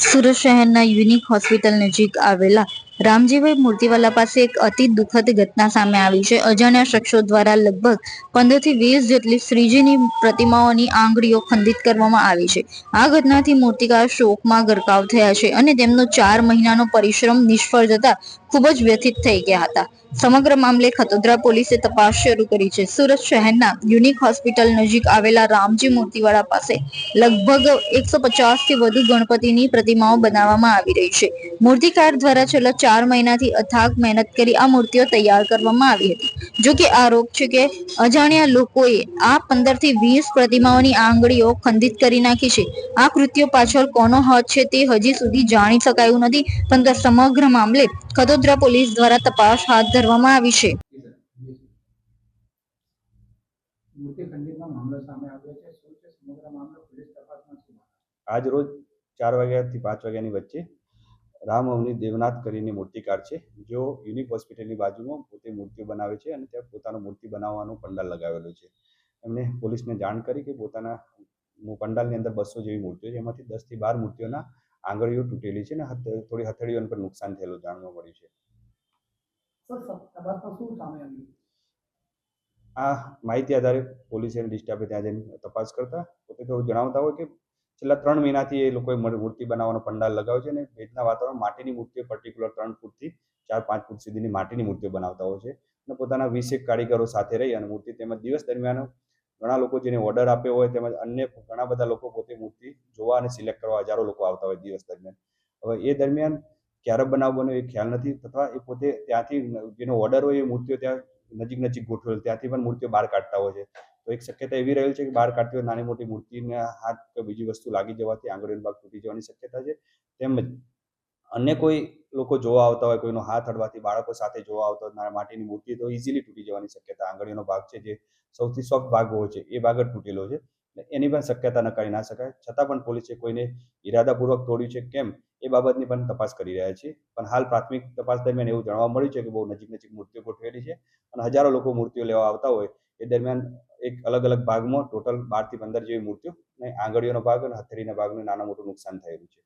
સુરત શહેરના unique hospital નજીક આવેલા રામજીભાઈ મૂર્તિવાલા પાસે એક અતિ દુઃખદ ઘટના સામે આવી છે. અજાણ્યા શખ્સો દ્વારા લગભગ પંદરથી વીસ જેટલી શ્રીજીની પ્રતિમાઓની આંગળીઓ ખંડિત કરવામાં આવી છે. આ ઘટનાથી મૂર્તિકાર શોકમાં ગરકાવ થયા છે અને તેમનો ચાર મહિનાનો પરિશ્રમ નિષ્ફળ જતા ખૂબ જ વ્યથિત થઈ ગયા હતા. સમગ્ર મામલે ખતોદરા પોલીસે તપાસ શરૂ કરી છે. સુરત શહેરના યુનિક હોસ્પિટલ નજીક આવેલા રામજી મૂર્તિવાળા પાસે લગભગ એકસો પચાસથી વધુ ગણપતિની પ્રતિમાઓ બનાવવામાં આવી રહી છે. મૂર્તિકાર દ્વારા છેલ્લા ચાર મહિનાથી અથાગ મહેનત કરી આ મૂર્તિઓ તૈયાર કરવામાં આવી હતી. જો કે આરોપ છે કે અજાણ્યા લોકોએ આ પંદરથી વીસ પ્રતિમાઓની આંગળીઓ ખંડિત કરી નાખી છે. આ કૃત્યો પાછળ કોનો હાથ છે તે હજી સુધી જાણી શકાયું નથી પરંતુ સમગ્ર મામલે કદોદરા પોલીસ દ્વારા તપાસ હાથ ધરવામાં આવી છે. મૂર્તિ ખંડિતનો મામલો સામે આવ્યો છે. શું છે? સમગ્ર મામલો પોલીસ તપાસમાં શું? આજ રોજ ચાર વાગ્યાથી પાંચ વાગ્યાની વચ્ચે રામ અવની દેવનાથ કરીને મૂર્તિકાર છે જેઓ યુનિક હોસ્પિટલની બાજુમાં પોતે મૂર્તિઓ બનાવે છે અને ત્યાં પોતાનો મૂર્તિ બનાવવાનો પંડાલ લગાવેલો છે. એમણે પોલીસને જાણ કરી કે પોતાના પંડાલની અંદર બસો જેવી મૂર્તિઓ છે એમાંથી દસથી બાર મૂર્તિઓના આંગળીઓ તૂટેલી છે અને હથ- થોડી હથેળીઓ પર નુકસાન થયેલું જાણવા મળ્યું છે. આ માહિતી આધારે પોલીસે ડિસ્ટાફે ત્યાં જઈને તપાસ કરતા પોતે થોડું જણાવતા હોય કે છેલ્લા ત્રણ મહિનાથી એ લોકોએ મૂર્તિ બનાવવાનો પંડાલ લગાવ્યો છે અને ભેજના વાતાવરણ માટીની મૂર્તિઓ પર્ટિક્યુલર ત્રણ ફૂટથી ચાર, પાંચ ફૂટ સુધીની માટીની મૂર્તિઓ બનાવતા હોય છે અને પોતાના વીસેક કારીગરો સાથે રહી અને મૂર્તિ તેમજ દિવસ દરમિયાન ઘણા લોકો જેને ઓર્ડર આપ્યો હોય તેમજ અન્ય ઘણા બધા લોકો પોતે મૂર્તિ જોવા અને સિલેક્ટ કરવા હજારો લોકો આવતા હોય દિવસ દરમિયાન. હવે એ દરમિયાન ક્યારે બનાવ એ ખ્યાલ નથી તથા એ પોતે ત્યાંથી જેનો ઓર્ડર હોય એ મૂર્તિઓ ત્યાં નજીક નજીક ગોઠવેલ, ત્યાંથી પણ મૂર્તિઓ બહાર કાઢતા હોય છે. તો એક શક્યતા એવી રહેલ છે કે બહાર કાઢતી હોય નાની મોટી મૂર્તિને હાથ કે બીજી વસ્તુ લાગી જવાથી આંગળીનો ભાગ તૂટી જવાની શક્યતા છે. તેમજ અન્ય કોઈ લોકો જોવા આવતા હોય, કોઈનો હાથ અડવાથી બાળકો સાથે જોવા આવતા હોય માટીની મૂર્તિ તો ઇઝીલી તૂટી જવાની શક્યતા, આંગળીનો ભાગ છે જે સૌથી સોફ્ટ ભાગ હોય છે એ ભાગ જ તૂટેલો છે. એની પણ શક્યતા નકારી ના શકાય. છતાં પણ પોલીસે કોઈને ઇરાદાપૂર્વક તોડ્યું છે કેમ, એ બાબતની પણ તપાસ કરી રહ્યા છે પણ હાલ પ્રાથમિક તપાસ દરમિયાન એવું જાણવા મળ્યું છે કે બહુ નજીક નજીક મૂર્તિઓ ગોઠવેલી છે અને હજારો લોકો મૂર્તિઓ લેવા આવતા હોય, એ દરમિયાન એક અલગ અલગ ભાગમાં ટોટલ બારથી પંદર જેવી મૂર્તિઓ અને આંગળીઓનો ભાગ અને હથેળીના ભાગનું નાના મોટું નુકસાન થયેલું છે.